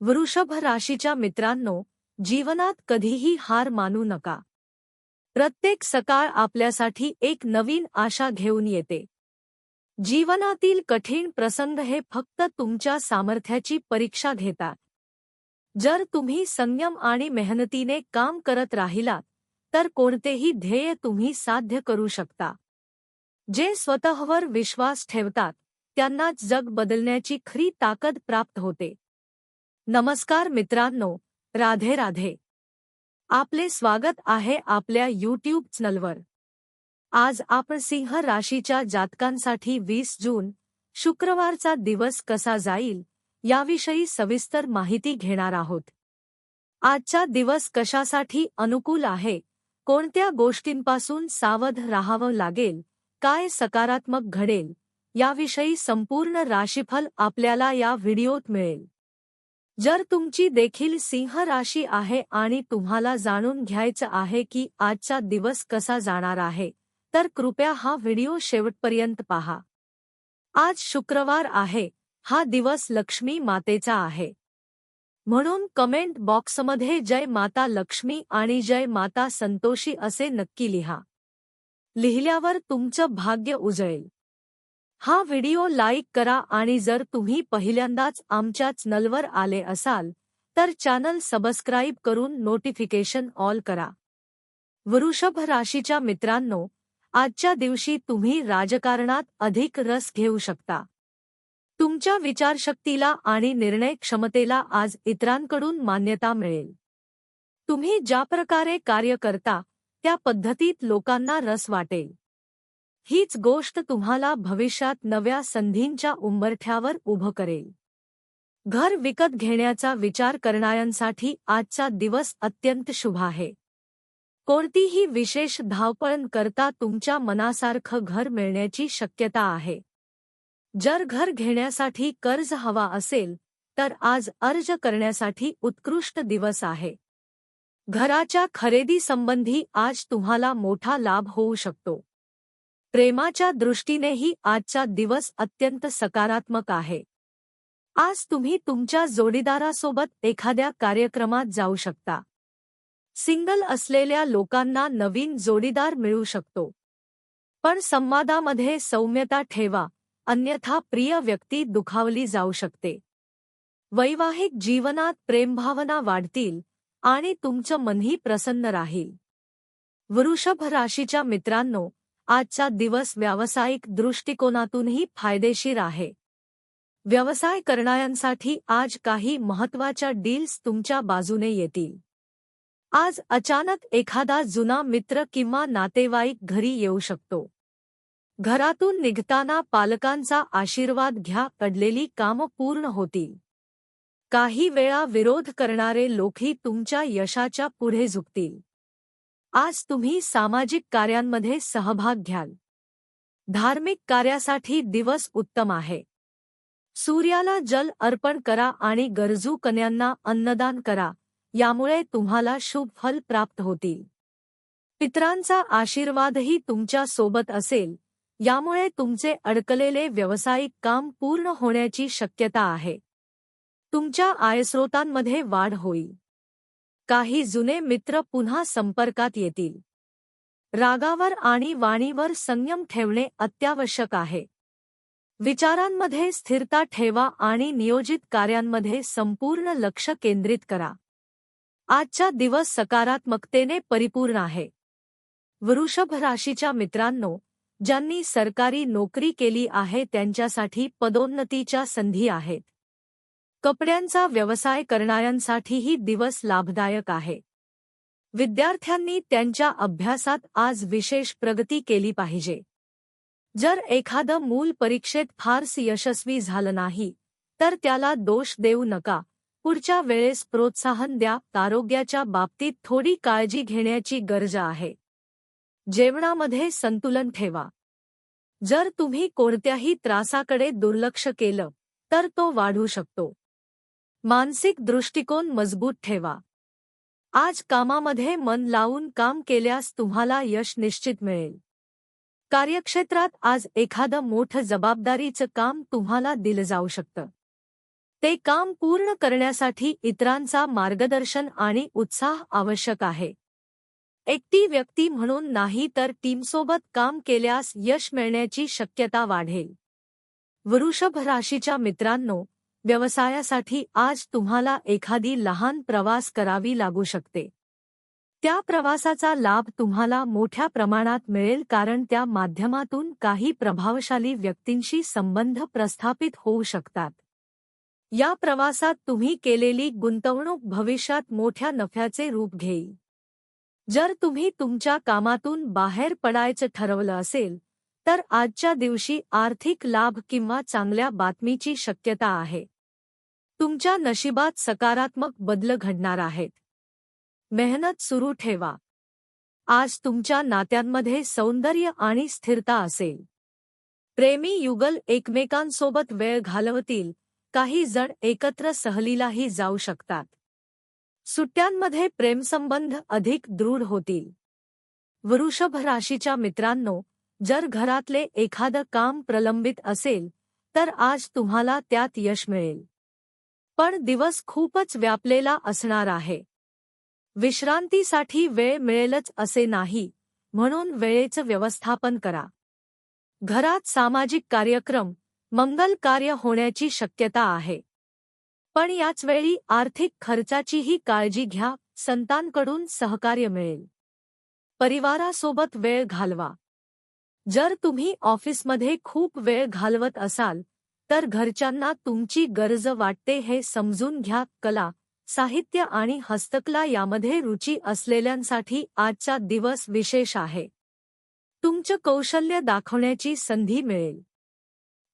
वृषभ राशीच्या मित्रांनो जीवनात कधीही हार मानू नका. प्रत्येक सकाळ आपल्यासाठी एक नवीन आशा घेऊन येते. जीवनातील कठीण प्रसंग हे फक्त तुमच्या सामर्थ्याची परीक्षा घेतात. जर तुम्ही संयम आणि मेहनतीने काम करत राहिलात तर कोणतेही ध्येय तुम्ही साध्य करू शकता. जे स्वतःवर विश्वास ठेवतात त्यांनाच जग बदलण्याची खरी ताकद प्राप्त होते. नमस्कार मित्रांनो राधे राधे. आपले स्वागत आहे आपल्या यूट्यूब चॅनलवर आज आपण सिंह राशीच्या जातकांसाठी वीस जून शुक्रवारचा दिवस कसा जाईल याविषयी सविस्तर माहिती घेणार आहोत. आजचा दिवस कशासाठी अनुकूल आहे कोणत्या गोष्टींपासून सावध राहावं लागेल काय सकारात्मक घडेल याविषयी संपूर्ण राशीफल आपल्याला या व्हिडिओत मिळेल. जर तुमची देखील सिंह राशी आहे आणि तुम्हाला जाणून घ्यायचं आहे की आजचा दिवस कसा जाणार आहे तर कृपया हा व्हिडिओ शेवटपर्यंत पहा. आज शुक्रवार आहे हा दिवस लक्ष्मी मातेचा आहे. म्हणून कमेंट बॉक्समध्ये जय माता लक्ष्मी आणि जय माता संतोषी असे नक्की लिहा. लिहिल्यावर तुमचं भाग्य उजळेल. हा व्हिडिओ लाईक करा आणि जर तुम्ही पहिल्यांदाच आमच्या चॅनलवर आले असाल तर चॅनल सबस्क्राईब करून नोटिफिकेशन ऑल करा. वृषभ राशीच्या मित्रांनो आजच्या दिवशी तुम्ही राजकारणात अधिक रस घेऊ शकता. तुमच्या विचारशक्तीला आणि निर्णय क्षमतेला आज इतरांकडून मान्यता मिळेल. तुम्ही ज्या प्रकारे कार्य करता त्या पद्धतीत लोकांना रस वाटेल. हीच गोष्ट तुम्हाला भविष्यात नव्या संधींच्या उंबरठ्यावर उभं करेल. घर विकत घेण्याचा विचार करणाऱ्यांसाठी आजचा दिवस अत्यंत शुभ आहे. कोणतीही विशेष धावपळण करता तुमच्या मनासारखं घर मिळण्याची शक्यता आहे. जर घर घेण्यासाठी कर्ज हवा असेल तर आज अर्ज करण्यासाठी उत्कृष्ट दिवस आहे. घराच्या खरेदीसंबंधी आज तुम्हाला मोठा लाभ होऊ शकतो. प्रेमाच्या दृष्टीनेही आजचा दिवस अत्यंत सकारात्मक आहे. आज तुम्ही तुमच्या जोडीदारासोबत एखाद्या कार्यक्रमात जाऊ शकता. सिंगल असलेल्या लोकांना नवीन जोडीदार मिळू शकतो. पण संवादामध्ये सौम्यता ठेवा अन्यथा प्रिय व्यक्ती दुखावली जाऊ शकते. वैवाहिक जीवनात प्रेमभावना वाढतील आणि तुमचं मनही प्रसन्न राहील. वृषभ राशीच्या मित्रांनो आजचा दिवस व्यावसायिक दृष्टिकोनातूनही फायदेशीर आहे. व्यवसाय करणाऱ्यांसाठी आज काही महत्त्वाच्या डील्स तुमच्या बाजूने येतील. आज अचानक एखादा जुना मित्र किंवा नातेवाईक घरी येऊ शकतो. घरातून निघताना पालकांचा आशीर्वाद घ्या पडलेली कामं पूर्ण होतील. काही वेळा विरोध करणारे लोकही तुमच्या यशाच्या पुढे झुकतील. आज तुम्ही सामाजिक कार्यांमध्ये सहभाग घ्याल. धार्मिक कार्यासाठी दिवस उत्तम आहे. सूर्याला जल अर्पण करा आणि गरजू कन्यांना अन्नदान करा यामुळे तुम्हाला शुभ फल प्राप्त होतील. पित्रांचा आशीर्वादही तुमच्यासोबत असेल यामुळे तुमचे अडकलेले व्यावसायिक काम पूर्ण होण्याची शक्यता आहे. तुमच्या आयस्रोतांमध्ये वाढ होईल. काही जुने मित्र पुन्हा संपर्कात येतील. रागावर आणि वाणीवर संयम ठेवणे अत्यावश्यक आहे. विचारांमध्ये स्थिरता ठेवा आणि नियोजित कार्यांमध्ये संपूर्ण लक्ष केंद्रित करा. आजचा दिवस सकारात्मकतेने परिपूर्ण आहे. वृषभ राशीच्या मित्रांनो ज्यांनी सरकारी नोकरी केली आहे त्यांच्यासाठी पदोन्नतीच्या संधी आहेत. कपड्यांचा व्यवसाय करणाऱ्यांसाठीही दिवस लाभदायक आहे. विद्यार्थ्यांनी त्यांच्या अभ्यासात आज विशेष प्रगती केली पाहिजे. जर एखादं मूल परीक्षेत फारस यशस्वी झालं नाही तर त्याला दोष देऊ नका. पुढच्या वेळेस प्रोत्साहन द्या. आरोग्याच्या बाबतीत थोडी काळजी घेण्याची गरज आहे. जेवणामध्ये संतुलन ठेवा. जर तुम्ही कोणत्याही त्रासाकडे दुर्लक्ष केलं तर तो वाढू शकतो. मानसिक दृष्टिकोन मजबूत ठेवा. आज कामामध्ये मन लावून काम केल्यास तुम्हाला यश निश्चित मिळेल. कार्यक्षेत्रात आज एखादं मोठं जबाबदारीचं काम तुम्हाला दिलं जाऊ शकतं. ते काम पूर्ण करण्यासाठी इतरांचा मार्गदर्शन आणि उत्साह आवश्यक आहे. एकटी व्यक्ती म्हणून नाही तर टीमसोबत काम केल्यास यश मिळण्याची शक्यता वाढेल. वृषभ राशीच्या मित्रांनो व्यवसायासाठी आज तुम्हाला एखादी लहान प्रवास करावी लागू शकते. त्या प्रवासाचा लाभ तुम्हाला मोठ्या प्रमाणात मिळेल कारण त्या माध्यमातून काही प्रभावशाली व्यक्तींशी संबंध प्रस्थापित होऊ शकतात. या प्रवासात तुम्ही केलेली गुंतवणूक भविष्यात मोठ्या नफ्याचे रूप घेईल. जर तुम्ही तुमच्या कामातून बाहेर पडायचं ठरवलं असेल तर आजच्या दिवशी आर्थिक लाभ किंवा चांगल्या बातमीची शक्यता आहे. तुमच्या नशिबात सकारात्मक बदल घडणार आहेत. मेहनत सुरू ठेवा. आज तुमच्या नात्यांमध्ये सौंदर्य आणि स्थिरता असेल. प्रेमी युगल एकमेकांसोबत वेळ घालवतील काही जण एकत्र सहलीलाही जाऊ शकतात. सुट्ट्यांमध्ये प्रेमसंबंध अधिक दृढ होतील. वृषभ राशीच्या मित्रांनो जर घरातले एखादं काम प्रलंबित असेल तर आज तुम्हाला त्यात यश मिळेल. पण दिवस खूपच व्यापलेला असणार आहे. विश्रांतीसाठी वेळ मिळेलच असे नाही म्हणून वेळेचं व्यवस्थापन करा. घरात सामाजिक कार्यक्रम मंगल कार्य होण्याची शक्यता आहे. पण याच वेळी आर्थिक खर्चाचीही काळजी घ्या संतांकडून सहकार्य मिळेल. परिवारासोबत वेळ घालवा. जर तुम्ही ऑफिसमध्ये खूप वेळ घालवत असाल तर घरच्यांना तुमची गरज वाटते हे समजून घ्या. कला साहित्य आणि हस्तकला यामध्ये रुची असलेल्यांसाठी आजचा दिवस विशेष आहे. तुमचं कौशल्य दाखवण्याची संधी मिळेल.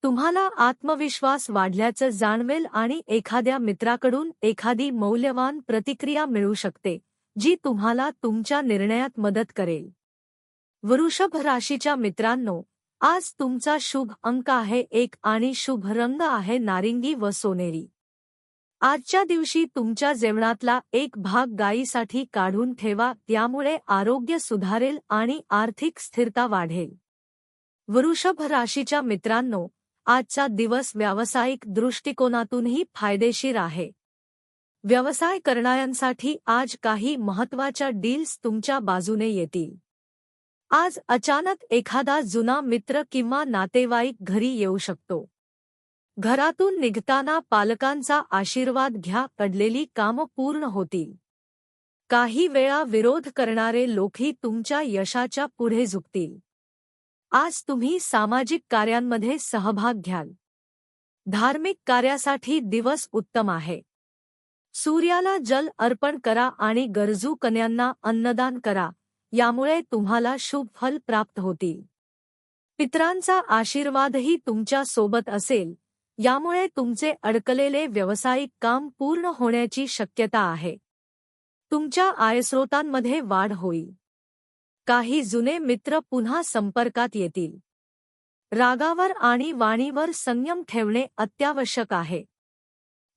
तुम्हाला आत्मविश्वास वाढल्याचं जाणवेल आणि एखाद्या मित्राकडून एखादी मौल्यवान प्रतिक्रिया मिळू शकते जी तुम्हाला तुमच्या निर्णयात मदत करेल. वृषभ राशीच्या मित्रांनो आज तुमचा शुभ अंक आहे एक आणि शुभ रंग आहे नारिंगी व सोनेरी. आजच्या दिवशी तुमच्या जेवणातला एक भाग गायीसाठी काढून ठेवा त्यामुळे आरोग्य सुधारेल आणि आर्थिक स्थिरता वाढेल. वृषभ राशीच्या मित्रांनो आजचा दिवस व्यावसायिक दृष्टिकोनातूनही फायदेशीर आहे. व्यवसाय करणाऱ्यांसाठी आज काही महत्त्वाच्या डील्स तुमच्या बाजूने येतील. आज अचानक एखादा जुना मित्र किंवा नातेवाईक घरी येऊ शकतो. घरातून निघताना पालकांचा आशीर्वाद घ्या पडलेली कामं पूर्ण होतील. काही वेळा विरोध करणारे लोकही तुमच्या यशाच्या पुढे झुकतील. आज तुम्ही सामाजिक कार्यांमध्ये सहभाग घ्याल. धार्मिक कार्यासाठी दिवस उत्तम आहे. सूर्याला जल अर्पण करा आणि गरजू कन्यांना अन्नदान करा. यामुळे तुम्हाला शुभ फल प्राप्त होतील. पित्रांचा आशीर्वादही तुमच्यासोबत असेल. यामुळे तुमचे अडकलेले व्यावसायिक काम पूर्ण होण्याची शक्यता आहे. तुमच्या आयस्रोतांमध्ये वाढ होईल. काही जुने मित्र पुन्हा संपर्कात येतील. रागावर आणि वाणीवर संयम ठेवणे अत्यावश्यक आहे.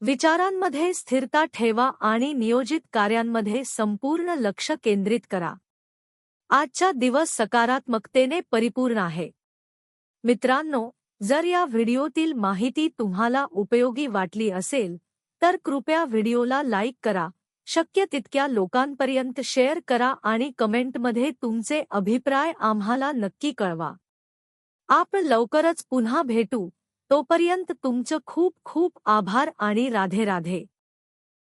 विचारांमध्ये स्थिरता ठेवा आणि नियोजित कार्यांमध्ये संपूर्ण लक्ष केंद्रित करा. आजचा दिवस सकारात्मकतेने परिपूर्ण आहे. मित्रांनो जर या व्हिडिओतील माहिती तुम्हाला उपयोगी वाटली असेल तर कृपया व्हिडिओला लाईक करा शक्य तितक्या लोकांपर्यंत शेअर करा आणि कमेंटमध्ये तुमचे अभिप्राय आम्हाला नक्की कळवा. आपण लवकरच पुन्हा भेटू तोपर्यंत तुमचं खूप खूप आभार आणि राधे राधे.